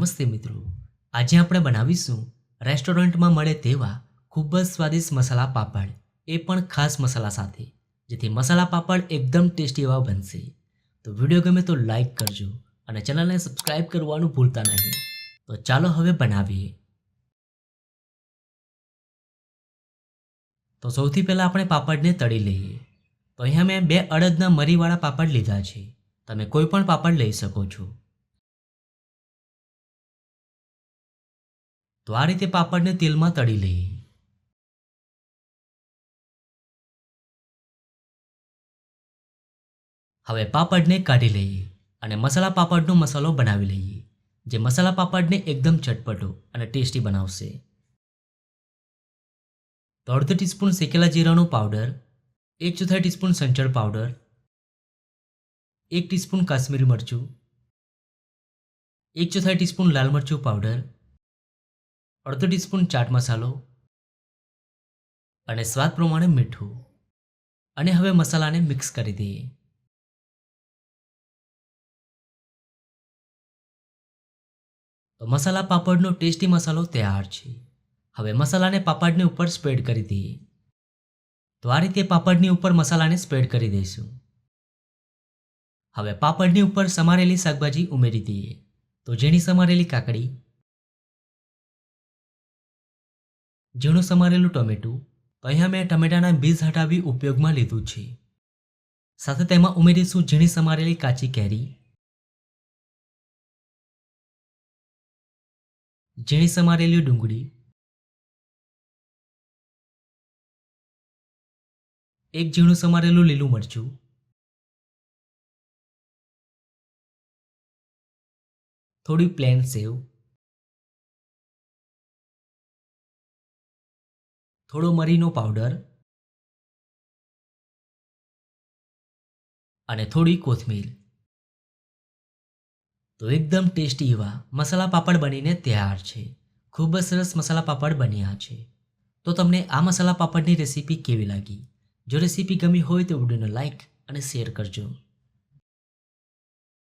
નમસ્તે મિત્રો. આજે આપણે બનાવીશું રેસ્ટોરન્ટમાં મળે તેવા ખૂબ જ સ્વાદિષ્ટ મસાલા પાપડ. એ પણ ખાસ મસાલા સાથે. જેથી મસાલા પાપડ એકદમ ટેસ્ટી એવા બનશે. તો વીડિયો ગમે તો લાઈક કરજો અને ચેનલને સબસ્ક્રાઇબ કરવાનું ભૂલતા નહીં. તો ચાલો હવે બનાવીએ. તો સૌથી પહેલાં આપણે પાપડને તળી લઈએ. તો અહીંયા મેં બે અડદના મરીવાળા પાપડ લીધા છે. તમે કોઈ પણ પાપડ લઈ શકો છો. તો આ રીતે પાપડને તેલમાં તળી લઈએ. હવે પાપડને કાઢી લઈએ અને મસાલા પાપડનો મસાલો બનાવી લઈએ, જે મસાલા પાપડને એકદમ ચટપટો અને ટેસ્ટી બનાવશે. અડધો ટીસ્પૂન શેકેલા જીરાનો પાવડર, એક ચોથાઈ ટીસ્પૂન સંચળ પાવડર, એક ટીસ્પૂન કાશ્મીરી મરચું, એક ચોથાઈ ટીસ્પૂન લાલ મરચું પાવડર અડધો ટીસ્પૂન ચાટ મસાલો અને સ્વાદ પ્રમાણે મીઠું. અને હવે મસાલાને મિક્સ કરી દઈએ. તો મસાલા પાપડનો ટેસ્ટી મસાલો તૈયાર છે. હવે મસાલાને પાપડની ઉપર સ્પ્રેડ કરી દઈએ. તો આ રીતે પાપડની ઉપર મસાલાને સ્પ્રેડ કરી દઈશું. હવે પાપડની ઉપર સમારેલી શાકભાજી ઉમેરી દઈએ. તો ઝીણી સમારેલી કાકડી ઝીણું સમારેલું ટમેટું અહીંયા મેં ટમેટાના બીજ હટાવી ઉપયોગમાં લીધું છે? સાથે તેમાં ઉમેરીશું ઝીણી સમારેલી કાચી કેરી. ઝીણી સમારેલી ડુંગળી. એક ઝીણું સમારેલું લીલું મરચું. થોડી પ્લેન સેવ. થોડો મરીનો પાવડર અને થોડી કોથમીર. તો એકદમ ટેસ્ટી એવા મસાલા પાપડ બનીને તૈયાર છે. ખૂબ જ સરસ મસાલા પાપડ બન્યા છે. તો તમને આ મસાલા પાપડની રેસીપી કેવી લાગી? જો રેસીપી ગમી હોય તો વિડીયોને લાઈક અને શેર કરજો.